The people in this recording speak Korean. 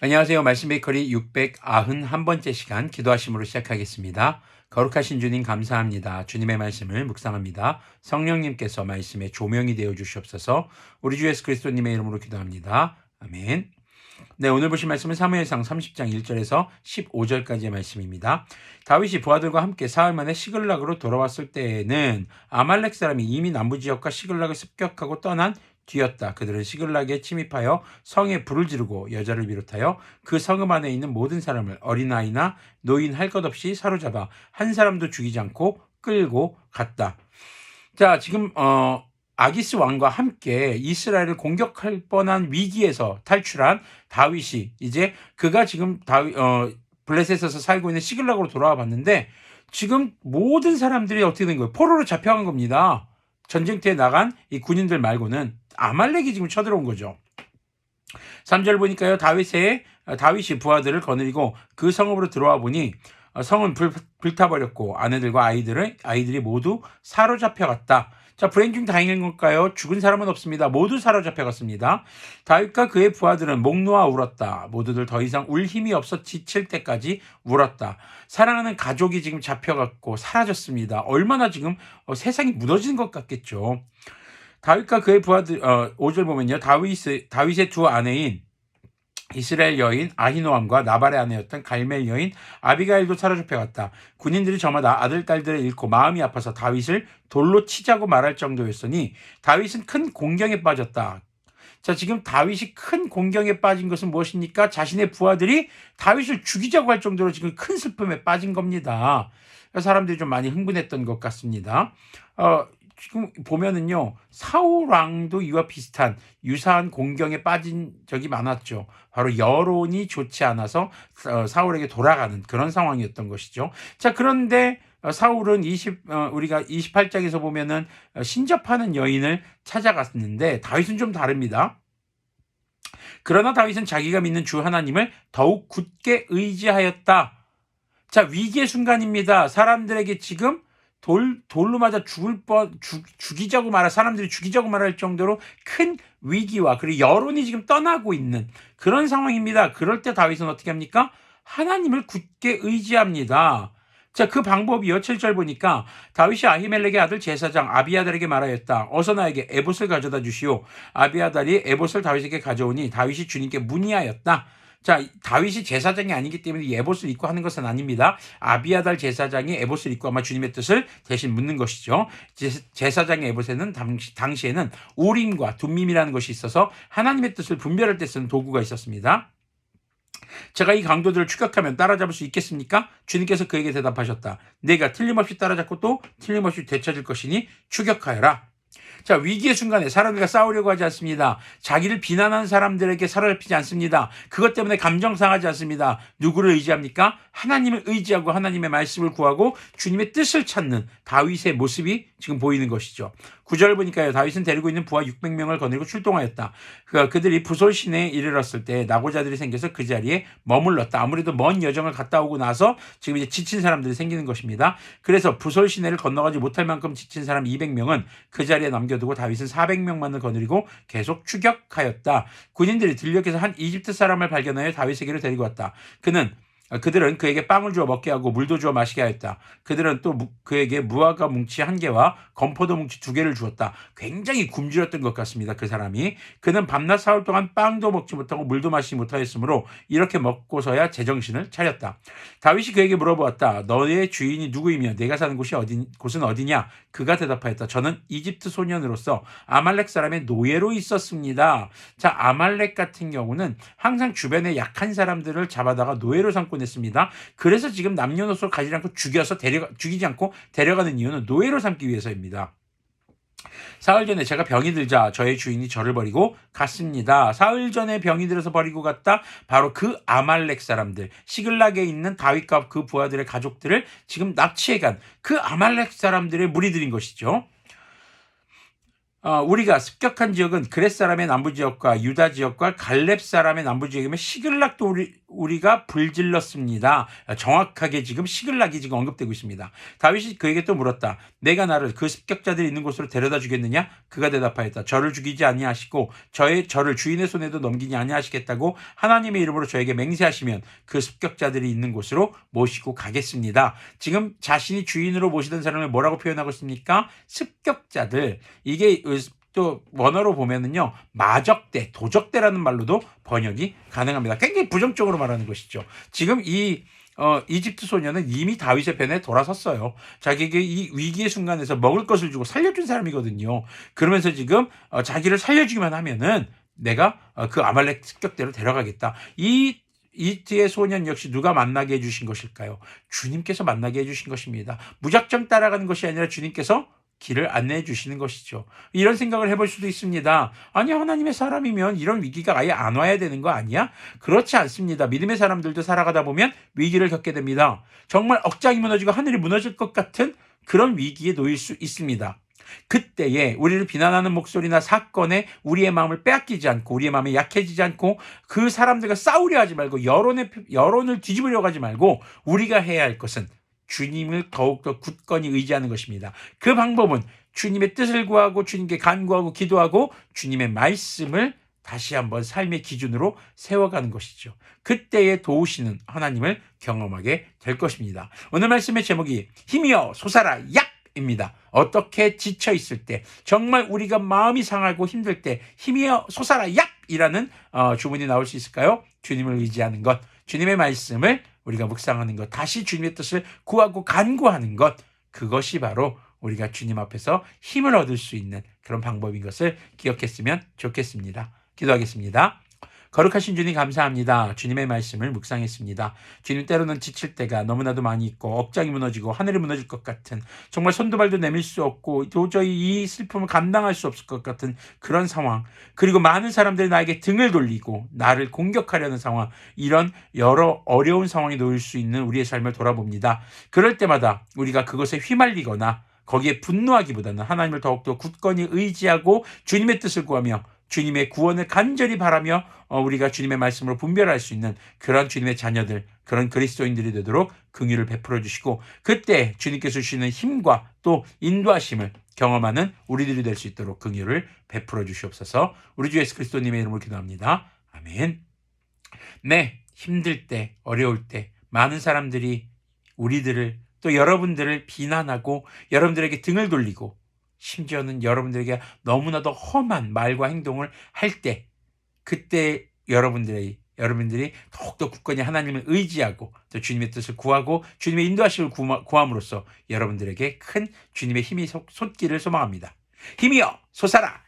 안녕하세요. 말씀 베이커리 691번째 시간 기도하심으로 시작하겠습니다. 거룩하신 주님 감사합니다. 주님의 말씀을 묵상합니다. 성령님께서 말씀의 조명이 되어 주시옵소서. 우리 주 예수 그리스도님의 이름으로 기도합니다. 아멘. 네, 오늘 보신 말씀은 사무엘상 30장 1절에서 15절까지의 말씀입니다. 다윗이 부하들과 함께 사흘 만에 시글락으로 돌아왔을 때에는 아말렉 사람이 이미 남부 지역과 시글락을 습격하고 떠난 뒤였다. 그들은 시글락에 침입하여 성에 불을 지르고 여자를 비롯하여 그 성읍 안에 있는 모든 사람을 어린아이나 노인 할 것 없이 사로잡아 한 사람도 죽이지 않고 끌고 갔다. 자, 지금 어 아기스 왕과 함께 이스라엘을 공격할 뻔한 위기에서 탈출한 다윗이 이제 그가 지금 다윗 어 블레셋에서 살고 있는 시글락으로 돌아와 봤는데 지금 모든 사람들이 어떻게 된 거예요? 포로로 잡혀간 겁니다. 전쟁터에 나간 이 군인들 말고는 아말렉이 지금 쳐들어온 거죠. 3절 보니까요. 다윗의 다윗이 부하들을 거느리고 그 성읍으로 들어와 보니 어, 성은 불, 불타버렸고 아내들과 아이들을 아이들이 모두 사로잡혀갔다. 자, 불행 중 다행인 걸까요? 죽은 사람은 없습니다. 모두 사로잡혀갔습니다. 다윗과 그의 부하들은 목 놓아 울었다. 모두들 더 이상 울 힘이 없어 지칠 때까지 울었다. 사랑하는 가족이 지금 잡혀갔고 사라졌습니다. 얼마나 지금 어, 세상이 무너지는 것 같겠죠. 다윗과 그의 부하들 어, 5절 보면요. 다윗의 다윗의 두 아내인 이스라엘 여인 아히노암과 나발의 아내였던 갈멜 여인 아비가일도 사로잡혀 갔다. 군인들이 저마다 아들 딸들을 잃고 마음이 아파서 다윗을 돌로 치자고 말할 정도였으니 다윗은 큰 공경에 빠졌다. 자, 지금 다윗이 큰 공경에 빠진 것은 무엇입니까? 자신의 부하들이 다윗을 죽이자고 할 정도로 지금 큰 슬픔에 빠진 겁니다. 사람들이 좀 많이 흥분했던 것 같습니다. 어, 지금 보면은요 사울 왕도 이와 비슷한 유사한 공경에 빠진 적이 많았죠. 바로 여론이 좋지 않아서 어, 사울에게 돌아가는 그런 상황이었던 것이죠. 자 그런데 어, 사울은 20 어, 우리가 28장에서 보면은 신접하는 여인을 찾아갔는데 다윗은 좀 다릅니다. 그러나 다윗은 자기가 믿는 주 하나님을 더욱 굳게 의지하였다. 자 위기의 순간입니다. 사람들에게 지금 돌, 돌로 맞아 죽을 뻔, 죽, 죽이자고 말할, 사람들이 죽이자고 말할 정도로 큰 위기와 그리고 여론이 지금 떠나고 있는 그런 상황입니다. 그럴 때 다윗은 어떻게 합니까? 하나님을 굳게 의지합니다. 자, 그 방법이요. 7절 보니까 다윗이 아히멜렉의 아들 제사장 아비아달에게 말하였다. 어서 나에게 에봇을 가져다 주시오. 아비아달이 에봇을 다윗에게 가져오니 다윗이 주님께 문의하였다. 자, 다윗이 제사장이 아니기 때문에 예봇을 입고 하는 것은 아닙니다. 아비아달 제사장이 에봇을 입고 아마 주님의 뜻을 대신 묻는 것이죠. 제사장의 에봇에는 당시, 당시에는 우림과 둠밈이라는 것이 있어서 하나님의 뜻을 분별할 때 쓰는 도구가 있었습니다. 제가 이 강도들을 추격하면 따라잡을 수 있겠습니까? 주님께서 그에게 대답하셨다. 내가 틀림없이 따라잡고 또 틀림없이 되찾을 것이니 추격하여라. 자, 위기의 순간에 사람들과 싸우려고 하지 않습니다. 자기를 비난하는 사람들에게 사로잡히지 않습니다. 그것 때문에 감정 상하지 않습니다. 누구를 의지합니까? 하나님을 의지하고 하나님의 말씀을 구하고 주님의 뜻을 찾는 다윗의 모습이 지금 보이는 것이죠. 구절 보니까요. 다윗은 데리고 있는 부하 600명을 거느리고 출동하였다. 그, 그들이 부솔 시내에 이르렀을 때 나고자들이 생겨서 그 자리에 머물렀다. 아무래도 먼 여정을 갔다 오고 나서 지금 이제 지친 사람들이 생기는 것입니다. 그래서 부솔 시내를 건너가지 못할 만큼 지친 사람 200명은 그 자리에 남겨두고 다윗은 400명만을 거느리고 계속 추격하였다. 군인들이 들녘에서 한 이집트 사람을 발견하여 다윗에게로 데리고 왔다. 그는 아, 그들은 그에게 빵을 주어 먹게 하고 물도 주어 마시게 하였다. 그들은 또 그에게 무화과 뭉치 한 개와 건포도 뭉치 두 개를 주었다. 굉장히 굶주렸던 것 같습니다. 그 사람이. 그는 밤낮 사흘 동안 빵도 먹지 못하고 물도 마시지 못하였으므로 이렇게 먹고서야 제정신을 차렸다. 다윗이 그에게 물어보았다. 너의 주인이 누구이며 내가 사는 곳이 어디, 곳은 어디냐? 그가 대답하였다. 저는 이집트 소년으로서 아말렉 사람의 노예로 있었습니다. 자, 아말렉 같은 경우는 항상 주변에 약한 사람들을 잡아다가 노예로 삼고 냈습니다. 그래서 지금 남녀노소 가지 않고 죽여서 데려 죽이지 않고 데려가는 이유는 노예로 삼기 위해서입니다. 사흘 전에 제가 병이 들자 저의 주인이 저를 버리고 갔습니다. 사흘 전에 병이 들어서 버리고 갔다. 바로 그 아말렉 사람들, 시글락에 있는 다윗과 그 부하들의 가족들을 지금 납치해 간 그 아말렉 사람들의 무리들인 것이죠. 어, 우리가 습격한 지역은 그렛 사람의 남부 지역과 유다 지역과 갈렙 사람의 남부 지역이면 시글락도 우리 우리가 불질렀습니다. 정확하게 지금 시글락이 지금 언급되고 있습니다. 다윗이 그에게 또 물었다. 내가 나를 그 습격자들이 있는 곳으로 데려다 주겠느냐? 그가 대답하였다. 저를 죽이지 아니하시고 저의 저를 주인의 손에도 넘기지 아니하시겠다고 하나님의 이름으로 저에게 맹세하시면 그 습격자들이 있는 곳으로 모시고 가겠습니다. 지금 자신이 주인으로 모시던 사람을 뭐라고 표현하고 있습니까? 습격자들. 이게 또 원어로 보면은요 마적대, 도적대라는 말로도 번역이 가능합니다. 굉장히 부정적으로 말하는 것이죠. 지금 이 어, 이집트 소녀는 이미 다윗의 편에 돌아섰어요. 자기에게 이 위기의 순간에서 먹을 것을 주고 살려준 사람이거든요. 그러면서 지금 어, 자기를 살려주기만 하면은 내가 어, 그 아말렉 습격대로 데려가겠다. 이 이트의 소년 역시 누가 만나게 해주신 것일까요? 주님께서 만나게 해주신 것입니다. 무작정 따라가는 것이 아니라 주님께서 길을 안내해 주시는 것이죠. 이런 생각을 해볼 수도 있습니다. 아니, 하나님의 사람이면 이런 위기가 아예 안 와야 되는 거 아니야? 그렇지 않습니다. 믿음의 사람들도 살아가다 보면 위기를 겪게 됩니다. 정말 억장이 무너지고 하늘이 무너질 것 같은 그런 위기에 놓일 수 있습니다. 그때에 우리를 비난하는 목소리나 사건에 우리의 마음을 빼앗기지 않고 우리의 마음이 약해지지 않고 그 사람들과 싸우려 하지 말고 여론의 여론을 뒤집으려 하지 말고 우리가 해야 할 것은 주님을 더욱더 굳건히 의지하는 것입니다. 그 방법은 주님의 뜻을 구하고 주님께 간구하고 기도하고 주님의 말씀을 다시 한번 삶의 기준으로 세워가는 것이죠. 그때에 도우시는 하나님을 경험하게 될 것입니다. 오늘 말씀의 제목이 힘이여 솟아라 약 입니다. 어떻게 지쳐 있을 때 정말 우리가 마음이 상하고 힘들 때 힘이여 솟아라 약 이라는 어, 주문이 나올 수 있을까요? 주님을 의지하는 것, 주님의 말씀을 우리가 묵상하는 것, 다시 주님의 뜻을 구하고 간구하는 것, 그것이 바로 우리가 주님 앞에서 힘을 얻을 수 있는 그런 방법인 것을 기억했으면 좋겠습니다. 기도하겠습니다. 거룩하신 주님 감사합니다. 주님의 말씀을 묵상했습니다. 주님 때로는 지칠 때가 너무나도 많이 있고 억장이 무너지고 하늘이 무너질 것 같은 정말 손도 발도 내밀 수 없고 도저히 이 슬픔을 감당할 수 없을 것 같은 그런 상황 그리고 많은 사람들이 나에게 등을 돌리고 나를 공격하려는 상황 이런 여러 어려운 상황에 놓일 수 있는 우리의 삶을 돌아봅니다. 그럴 때마다 우리가 그것에 휘말리거나 거기에 분노하기보다는 하나님을 더욱더 굳건히 의지하고 주님의 뜻을 구하며 주님의 구원을 간절히 바라며 어, 우리가 주님의 말씀으로 분별할 수 있는 그런 주님의 자녀들, 그런 그리스도인들이 되도록 긍휼을 베풀어 주시고 그때 주님께서 주시는 힘과 또 인도하심을 경험하는 우리들이 될 수 있도록 긍휼을 베풀어 주시옵소서. 우리 주 예수 그리스도님의 이름으로 기도합니다. 아멘. 네, 힘들 때, 어려울 때 많은 사람들이 우리들을 또 여러분들을 비난하고 여러분들에게 등을 돌리고 심지어는 여러분들에게 너무나도 험한 말과 행동을 할 때, 그때 여러분들의 여러분들이 더욱더 굳건히 하나님을 의지하고 또 주님의 뜻을 구하고 주님의 인도하심을 구함으로써 여러분들에게 큰 주님의 힘이 솟기를 소망합니다. 힘이여 솟아라